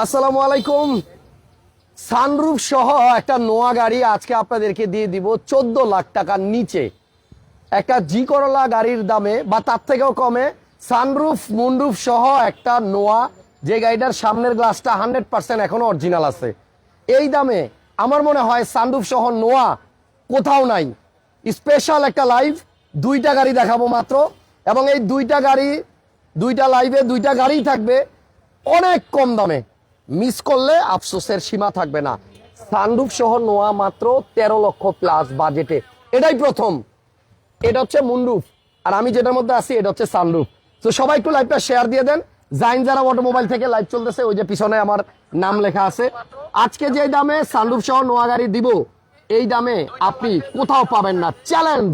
আসসালামু আলাইকুম। সানরুফ সহ একটা নোয়া গাড়ি আজকে আপনাদেরকে দিয়ে দিব চোদ্দ লাখ টাকার নিচে। একটা জি করলা গাড়ির দামে বা তার থেকেও কমে সানরুফ, মুনরুফ সহ একটা নোয়া। যে গাড়িটার সামনের গ্লাসটা হান্ড্রেড পার্সেন্ট এখনও অরিজিনাল আছে। এই দামে আমার মনে হয় সানরুফ সহ নোয়া কোথাও নাই। স্পেশাল একটা লাইভ দুইটা গাড়ি দেখাবো মাত্র। এবং এই দুইটা গাড়ি, দুইটা লাইভে দুইটা গাড়ি থাকবে অনেক কম দামে। মিস করলে আফসোসের সীমা থাকবে না। সানরুফ সহ নোয়া মাত্র তেরো লক্ষ প্লাস বাজেটে এটাই প্রথম। এটা হচ্ছে মুনরুফ আর আমি যেটার মধ্যে আছি, এটা হচ্ছে সানরুফ তো সবাই একটু লাইভটা শেয়ার দিয়ে দেন। জাইন যারা অটোমোবাইল থেকে লাইভ চলতেছে, ওই যে পিছনে আমার নাম লেখা আছে। আজকে যে দামে সানরুফ সহ নোয়া গাড়ি দিব, এই দামে আপনি কোথাও পাবেন না। চ্যালেঞ্জ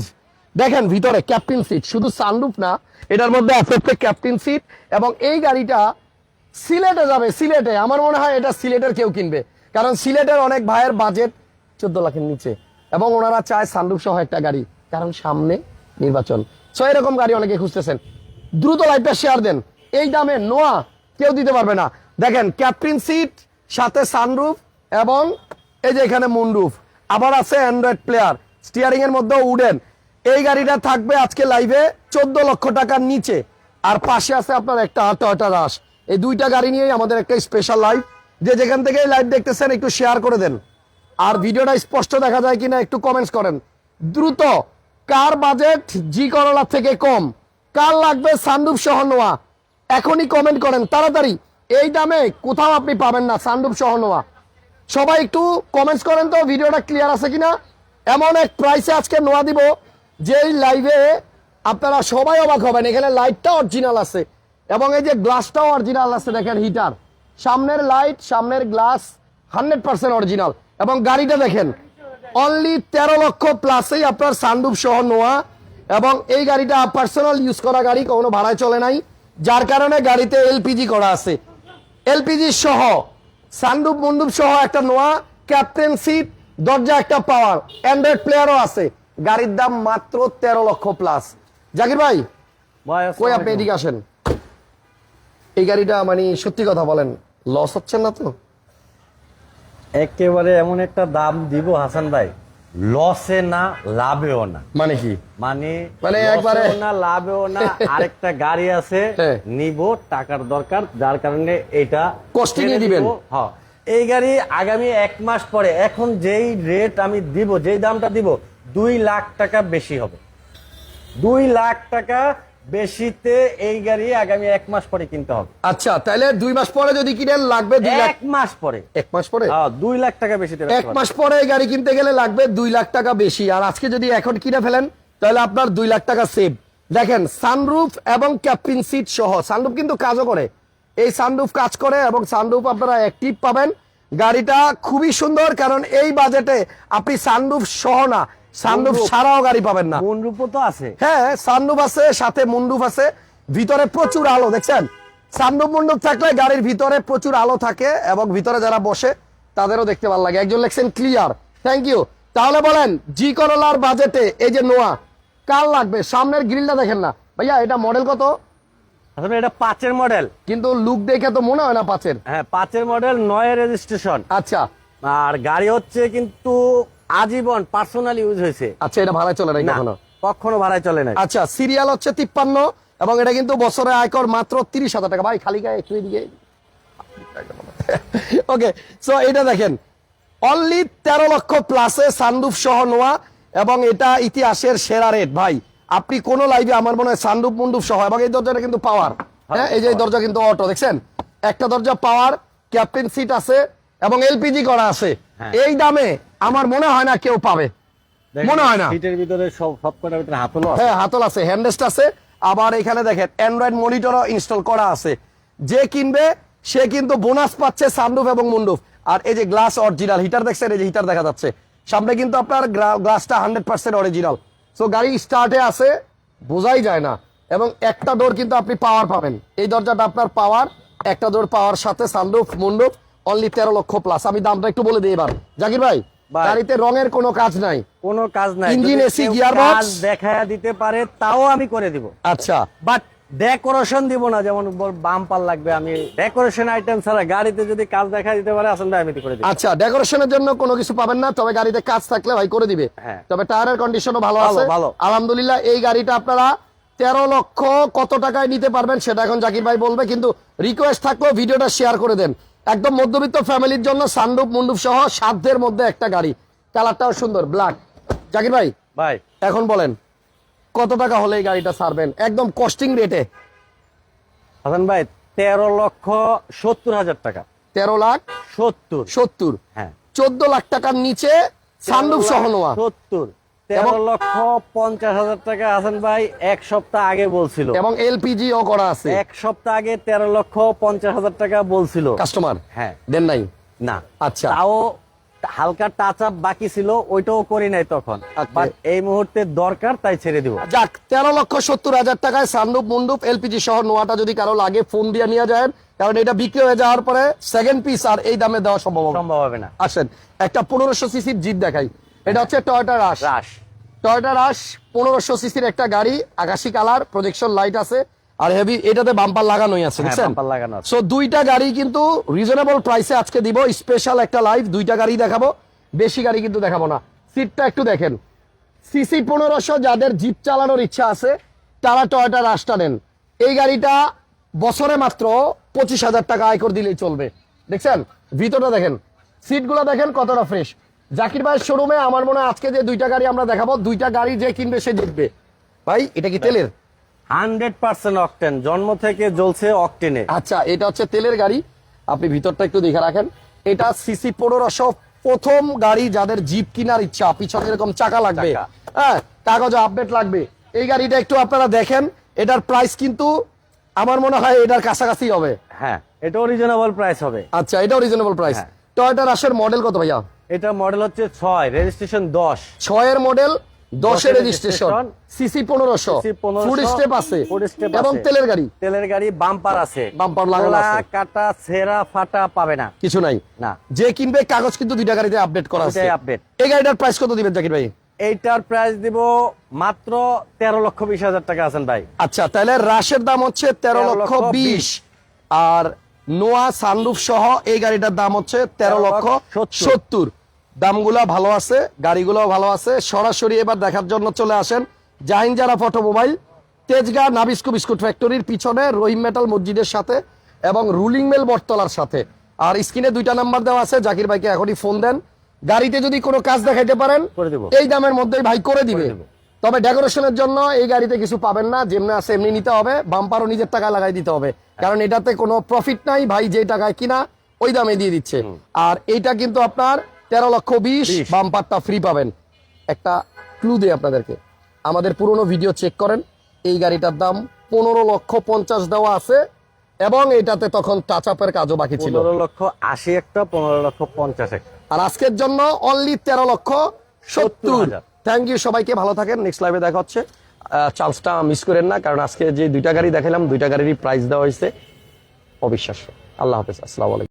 দেখেন ভিতরে ক্যাপ্টেন সিট শুধু সানরুফ না, এটার মধ্যে আছে ক্যাপ্টেন সিট এবং এই গাড়িটা সিলেটে যাবে, সিলেটে। আমার মনে হয় এটা সিলেটের কেউ কিনবে। কারণ সিলেটের অনেক ভাইয়ের বাজেট চোদ্দ লাখের নিচে। এবং ওনারা চায় সানরুফ সহ একটা গাড়ি। কারণ সামনে নির্বাচন। সো এরকম গাড়ি অনেকে খুঁজতেছেন। দ্রুত লাইভটা শেয়ার দেন। এই দামে নোয়া কেউ দিতে পারবে না। দেখেন ক্যাপ্টেন সিট সাথে সানরুফ এবং এই যে এখানে মুনরুফ আবার আছে অ্যান্ড্রয়েড প্লেয়ার স্টিয়ারিং এর মধ্যেও উডেন এই গাড়িটা থাকবে আজকে লাইভে চোদ্দ লক্ষ টাকার নিচে। আর পাশে আছে আপনার একটা টয়টা রাস এই দুইটা গাড়ি নিয়েই আমাদের একটা স্পেশাল লাইভ যে যেখান থেকে লাইভ দেখতেছেন, একটু শেয়ার করে দেন। আর ভিডিওটা স্পষ্ট দেখা যায় কিনা একটু কমেন্টস করেন। দ্রুত, কার বাজেট জি করলা থেকে কম? কার লাগবে সানরুফ সহ নোয়া এখনই কমেন্ট করেন, তাড়াতাড়ি। এই দামে কোথাও আপনি পাবেন না সানরুফ সহ নোয়া সবাই একটু কমেন্টস করেন তো, ভিডিওটা ক্লিয়ার আছে কিনা? এমন এক প্রাইসে আজকে নোয়া দিব, যেই লাইভে আপনারা সবাই অবাক হবেন। এখানে লাইটটা অরিজিনাল আছে। এবং এই যে গ্লাসটাও অরিজিনাল আছে দেখেন হিটার সামনের লাইট সামনের গ্লাস হান্ড্রেড পার্সেন্ট অরিজিনাল এবং গাড়িটা দেখেন অনলি তেরো লক্ষ প্লাসেই আপনার সানরুফ সহ নোয়া। এবং এই গাড়িটা পার্সোনাল ইউজ করা গাড়ি কোনো ভাড়ায় চলে নাই। যার কারণে গাড়িতে এলপিজি করা আছে। এলপিজি সহ সানরুফ মন্ডুপ সহ একটা নোয়া ক্যাপ্টেন সিট দরজা একটা পাওয়ার অ্যান্ড্রয়েড প্লেয়ারও আছে। গাড়ির দাম মাত্র তেরো লক্ষ প্লাস জাকির ভাই ভাই কই আপনি এদিকে আসেন? এই গাড়িটা মানে সত্যি কথা বলেন লস হচ্ছেন না তো? একেবারে এমন একটা দাম দিব হাসান ভাই লসে না লাভেও না। মানে কি? মানে মানে একবারে- না লাভেও না আরেকটা গাড়ি আছে হ্যাঁ। নিব টাকার দরকার যার কারণে এটা ছেড়ে দিবেন। হ্যাঁ। এই গাড়ি আগামী এক মাস পরে এখন যেই রেট আমি দিব যেই দামটা দিব দুই লাখ টাকা বেশি হবে। দুই লাখ টাকা বেশিতে এই গাড়ি আগামী এক মাস পরে কিনতে হবে। আচ্ছা তাহলে দুই মাস পরে যদি কিনেন লাগবে দুই লাখ এক মাস পরে। এক মাস পরে? দুই লাখ টাকা বেশিতে এক মাস পরে এই গাড়ি কিনতে গেলে লাগবে দুই লাখ টাকা বেশি। আর আজকে যদি এখন কিনে ফেলেন তাহলে আপনার দুই লাখ টাকা সেভ দেখেন সানরুফ এবং ক্যাপ্টিন সিট সহ সানরুফ কিন্তু কাজও করে। এই সানরুফ কাজ করে এবং সানরুফ আপনারা অ্যাক্টিভ পাবেন। গাড়িটা খুবই সুন্দর কারণ এই বাজেটে আপনি সানরুফ সহ না সানরুফ। ছাড়াও গাড়ি পাবেন না। তো আছে। হ্যাঁ সানরুফ আছে সাথে আছে ভিতরে প্রচুর আলো দেখছেন? সানরুফ থাকলে গাড়ির ভিতরে প্রচুর আলো থাকে এবং ভিতরে যারা বসে তাদেরও দেখতে ভালো লাগে। একজন লেখছেন ক্লিয়ার থ্যাংক ইউ তাহলে বলেন জি করলার বাজেটে এই যে নোয়া কার লাগবে? সামনের গ্রিলটা দেখেন না। ভাইয়া এটা মডেল কত? আসলে এটা পাঁচের মডেল কিন্তু লুক দেখে তো মনে হয় না পাঁচের। হ্যাঁ পাঁচের মডেল নয় রেজিস্ট্রেশন আচ্ছা। আর গাড়ি হচ্ছে কিন্তু আজীবন পার্সোনাল ইউজ হয়েছে। আচ্ছা এটা ভাড়ায় চলে নাই কখনো? কখনো ভাড়ায় চলে নাই। আচ্ছা সিরিয়াল হচ্ছে তিপ্পান্ন এবং এটা কিন্তু বছরে আয়কর মাত্র তিরিশ হাজার টাকা। ভাই খালি গায়ে একটু এদিকে ওকে সো এটা দেখেন অনলি তেরো লক্ষ প্লাসে সানরুফ সহ নোয়া এবং এটা ইতিহাসের সেরা রেট ভাই আপনি কোন লাইভে আমার মনে হয় সানরুফ মুন্ডুফ সহ এবং এই দরজাটা কিন্তু পাওয়ার হ্যাঁ এই যে দরজা কিন্তু অটো দেখছেন? একটা দরজা পাওয়ার ক্যাপ্টেন সিট আছে এবং এলপিজি করা আছে। এই দামে আমার মনে হয় না কেউ পাবে। মনে হয় না। সিটের ভিতরে সব সব কটার ভিতরে হাতলও আছে? হ্যাঁ হাতল আছে হ্যান্ডেস্ট আছে। আবার এখানে দেখেন অ্যান্ড্রয়েড মনিটরও ইনস্টল করা আছে। যে কিনবে সে কিন্তু বোনাস পাচ্ছে সানরুফ এবং মুন্ডুফ আর এই যে গ্লাস অরিজিনাল হিটার দেখছেন? এই যে হিটার দেখা যাচ্ছে। সামনে কিন্তু আপনার গ্লাসটা হান্ড্রেড পার্সেন্ট অরিজিনাল সো গাড়ি স্টার্টে আছে বোঝাই যায় না। এবং একটা ডোর কিন্তু আপনি পাওয়ার পাবেন। এই দরজাটা আপনার পাওয়ার একটা ডোর পাওয়ার সাথে সানরুফ মুন্ডুফ অনলি তেরো লক্ষ প্লাস আমি দামটা একটু বলে দিই এবার। জাকির ভাই। গাড়িতে রঙের কোনো কাজ নাই। কোনো কাজ নাই। AC, কেউ gearbox? কাজ দেখায়া দিতে পারে তাও আমি করে দিব। আচ্ছা। বাট ডেকোরেশন দিব না যেমন বাম্পার লাগবে আমি ডেকোরেশন আইটেম ছাড়া গাড়িতে যদি কাজ দেখা দিতে পারে ভাই আমি করে দিই আচ্ছা ডেকোরেশনের জন্য কোনো কিছু পাবেন না তবে গাড়িতে কাজ থাকলে ভাই করে দিবে। হ্যাঁ। তবে টায়ারের কন্ডিশনও ভালো ভালো, আছে। ভালো। আলহামদুলিল্লাহ এই গাড়িটা আপনারা তেরো লক্ষ কত টাকায় নিতে পারবেন সেটা এখন জাকির ভাই বলবে। কিন্তু রিকোয়েস্ট থাকলেও ভিডিওটা শেয়ার করে দেন। একদম মধ্যবিত্ত ফ্যামিলির জন্য সানরূপ মুন্ডুপ সহ সাধ্যের মধ্যে একটা গাড়ি। কালারটাও সুন্দর ব্ল্যাক জাকির ভাই ভাই। এখন বলেন কত টাকা হলে এই গাড়িটা ছাড়বেন? একদম কস্টিং রেটে হাসান ভাই তেরো লক্ষ সত্তর হাজার টাকা। তেরো লাখ সত্তর। সত্তর। হ্যাঁ। চোদ্দ লাখ টাকার নিচে সানরূপ সহ নেওয়া। সত্তর। তেরো লক্ষ পঞ্চাশ হাজার টাকা হাসান ভাই এক সপ্তাহ আগে বলছিল। এবং এলপিজি ও করা আছে। এক সপ্তাহ আগে তেরো লক্ষ পঞ্চাশ হাজার টাকা বলছিল। কাস্টমার? হ্যাঁ। দেন নাই? না। আচ্ছা। তাও হালকা টাচ আপ বাকি ছিল ওইটাও করি নাই তখন। আচ্ছা। বাট এই মুহূর্তে দরকার তাই ছেড়ে দিব। যাক তেরো লক্ষ সত্তর হাজার টাকায় সানরূপ মুন্ডুপ এলপিজি সহ নোয়াটা যদি কারও লাগে ফোন দিয়ে নিয়ে যায় কারণ এটা বিক্রি হয়ে যাওয়ার পরে সেকেন্ড পিস আর এই দামে দেওয়া সম্ভব হবে সম্ভব হবে না। আসেন একটা পনেরোশো সিসির জিপ দেখাই। এটা হচ্ছে টয়টা রাশ রাশ টয়টা রাশ পনেরোশো সিসির একটা গাড়ি আকাশি কালার প্রজেকশন লাইট আছে আর হেভি এটাতে বাম্পার লাগানোই আছে হ্যাঁ, বুঝছেন? bumper লাগানো আছে। সো দুইটা গাড়ি কিন্তু রিজনেবল প্রাইসে আজকে দিব স্পেশাল একটা লাইভ দুইটা গাড়ি দেখাবো বেশি গাড়ি কিন্তু দেখাবো না। সিটটা একটু দেখেন। সিসি পনেরোশো যাদের জিপ চালানোর ইচ্ছা আছে তারা টয়টা রাশটা নেন। এই গাড়িটা বছরে মাত্র পঁচিশ হাজার টাকা আয়কর দিলেই চলবে। দেখছেন? ভিতরটা দেখেন। সিটগুলো দেখেন কতটা ফ্রেশ জাকির ভাইয়ের শোরুমে আমার মনে হয় আজকে যে দুইটা গাড়ি আমরা দেখাবো দুইটা গাড়ি যে কিনবে সে জিতবে। ভাই এটা কি তেলের? হান্ড্রেড পার্সেন্ট অকটেন জন্ম থেকে জ্বলছে অকটেনে। আচ্ছা এটা হচ্ছে তেলের গাড়ি। আপনি ভিতরটা একটু দেখে রাখেন। এটা সিসি পনেরোশো প্রথম গাড়ি যাদের জিপ কেনার ইচ্ছা পিছনে এরকম চাকা লাগবে। হ্যাঁ কাগজ আপডেট লাগবে। এই গাড়িটা একটু আপনারা দেখেন এটার প্রাইস কিন্তু আমার মনে হয় এটার কাছাকাছি হবে। হ্যাঁ এটাও রিজনেবল প্রাইস হবে। আচ্ছা এটাও reasonable price. Toyota Rush model কত ভাইয়া? এটা মডেল হচ্ছে ছয় রেজিস্ট্রেশন দশ। ছয়ের মডেল দশের রেজিস্ট্রেশন সিসি পনেরোশো। CC 1500, ফুড স্টেপ আছে। এবং তেলের গাড়ি। তেলের গাড়ি বাম্পার আছে। Bumper লাগানো আছে। কাটা ছেঁড়া ফাটা পাবে না। কিছু নাই। না। যে কিনবে কাগজ কিন্তু দুইটা গাড়িতে আপডেট করা আছে। update। এই গাড়িটার প্রাইস কত দিবেন জাকির ভাই? এইটার প্রাইস দিব মাত্র তেরো লক্ষ বিশ হাজার টাকা আছেন ভাই। আচ্ছা তাহলে রাশের দাম হচ্ছে তেরো লক্ষ বিশ। আর নোয়া সানরুফ সহ এই গাড়িটার দাম হচ্ছে তেরো 13 লক্ষ লক্ষ সত্তর। দামগুলো ভালো আছে গাড়িগুলো ভালো আছে। সরাসরি এবার দেখার জন্য চলে আসেন জাহিন যারা ফটোমোবাইল তেজগাঁ নাবিস্কু বিস্কুট ফ্যাক্টরির পিছনে রহিম মেটাল মসজিদের সাথে এবং রুলিং মেল বটতলার সাথে। আর স্ক্রিনে দুইটা নাম্বার দেওয়া আছে জাকির ভাইকে এখনই ফোন দেন। গাড়িতে যদি কোনো কাজ দেখাইতে পারেন এই দামের মধ্যেই ভাই করে দিবে। তবে ডেকোরেশনের জন্য এই গাড়িতে কিছু পাবেন না যেমনি আছে এমনি নিতে হবে বাম্পারও নিজের টাকা লাগাই দিতে হবে। কারণ এটাতে কোনো প্রফিট নাই ভাই যে টাকায় কিনা ওই দামে দিয়ে দিচ্ছে। আর এইটা কিন্তু আপনার তেরো লক্ষ বিশ বাম্পারটা ফ্রি পাবেন। একটা ক্লু দেই আপনাদেরকে। আমাদের পুরনো ভিডিও চেক করেন। এই গাড়িটার দাম পনেরো লক্ষ পঞ্চাশ দেওয়া আছে এবং এটাতে তখন টাচ আপের কাজও বাকি ছিল। পনেরো লক্ষ আশি একটা পনেরো লক্ষ পঞ্চাশ একটা। আর আজকের জন্য অনলি তেরো লক্ষ সত্তর। 70,000 থ্যাংক ইউ সবাইকে ভালো থাকেন। নেক্সট লাইভে দেখা হচ্ছে। চান্সটা মিস করেন না কারণ আজকে যে দুইটা গাড়ি দেখালাম দুইটা গাড়িরই প্রাইস দেওয়া হয়েছে। অবিশ্বাস্য। আল্লাহ হাফেজ। আসসালামু আলাইকুম।